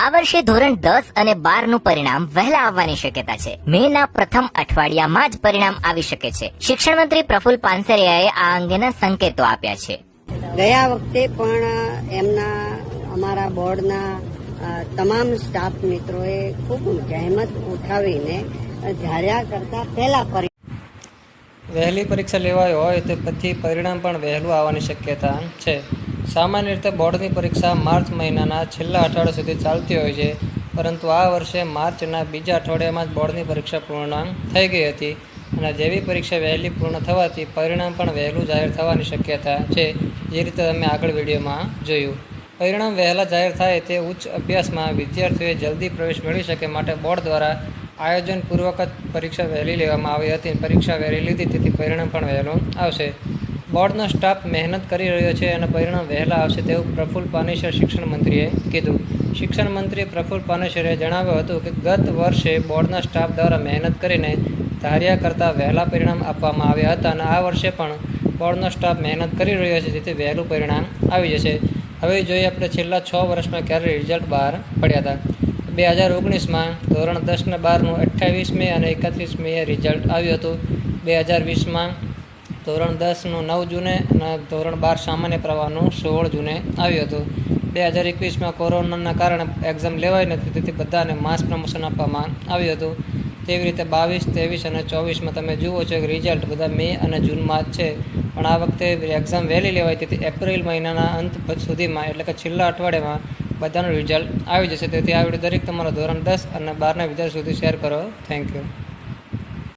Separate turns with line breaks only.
આ વર્ષે ધોરણ દસ અને બારનું પરિણામ વહેલા આવવાની શક્યતા છે. મે ના પ્રથમ અઠવાડિયામાં જ પરિણામ આવી શકે છે. શિક્ષણ મંત્રી પ્રફુલ પાનસરિયાએ આ અંગેના સંકેતો આપ્યા છે.
ગયા વખતે પણ એમના અમારા બોર્ડના તમામ સ્ટાફ મિત્રોએ ખૂબ જહેમત ઉઠાવીને ધાર્યા કરતા પહેલા પરી
વહેલી પરીક્ષા લેવાઈ હોય તો પછી પરિણામ પણ વહેલું આવવાની શક્યતા છે. સામાન્ય રીતે બોર્ડની પરીક્ષા માર્ચ મહિનાના છેલ્લા અઠવાડિયા સુધી ચાલતી હોય છે, પરંતુ આ વર્ષે માર્ચના બીજા અઠવાડિયામાં જ બોર્ડની પરીક્ષા પૂર્ણ થઈ ગઈ હતી અને જેવી પરીક્ષા વહેલી પૂર્ણ થવાથી પરિણામ પણ વહેલું જાહેર થવાની શક્યતા છે, જે રીતે તમે આગળ વિડીયોમાં જોયું. પરિણામ વહેલા જાહેર થાય તે ઉચ્ચ અભ્યાસમાં વિદ્યાર્થીઓએ જલ્દી પ્રવેશ મેળવી શકે માટે બોર્ડ દ્વારા આયોજનપૂર્વક જ પરીક્ષા વહેલી લેવામાં આવી હતી પરીક્ષા વહેલી લીધી તેથી પરિણામ પણ વહેલું આવશે. બોર્ડનો સ્ટાફ મહેનત કરી રહ્યો છે અને પરિણામ વહેલા આવશે તેવું પ્રફુલ પાનેસર શિક્ષણ મંત્રીએ કીધું. શિક્ષણ મંત્રી પ્રફુલ પાનેસરે જણાવ્યું હતું કે ગત વર્ષે બોર્ડના સ્ટાફ દ્વારા મહેનત કરીને ધાર્યા કરતાં વહેલા પરિણામ આપવામાં આવ્યા હતા અને આ વર્ષે પણ બોર્ડનો સ્ટાફ મહેનત કરી રહ્યો છે જેથી વહેલું પરિણામ આવી જશે. હવે જોઈએ આપણે છેલ્લા છ વર્ષમાં ક્યારે રિઝલ્ટ બહાર પડ્યા હતા. બે હજાર ઓગણીસમાં ધોરણ દસ ને બારનું અઠ્ઠાવીસ મે અને એકત્રીસ મે રિઝલ્ટ આવ્યું હતું. બે હજાર વીસમાં ધોરણ દસનું નવ જૂને અને ધોરણ બાર સામાન્ય પ્રવાહનું સોળ જૂને આવ્યું હતું. બે હજાર એકવીસમાં કોરોનાના કારણે એક્ઝામ લેવાઈ નથી, તેથી બધાને માસ પ્રમોશન આપવામાં આવ્યું હતું. તેવી રીતે બાવીસ, ત્રેવીસ અને ચોવીસમાં તમે જુઓ છો કે રિઝલ્ટ બધા મે અને જૂનમાં જ છે. પણ આ વખતે એક્ઝામ વહેલી લેવાય, તેથી એપ્રિલ મહિનાના અંત સુધીમાં, એટલે કે છેલ્લા અઠવાડિયામાં બધાનું રિઝલ્ટ આવી જશે. તેથી આ વીડિયો દરેક તમારો ધોરણ દસ અને બારના વિદ્યાર્થી સુધી શેર કરો. Thank you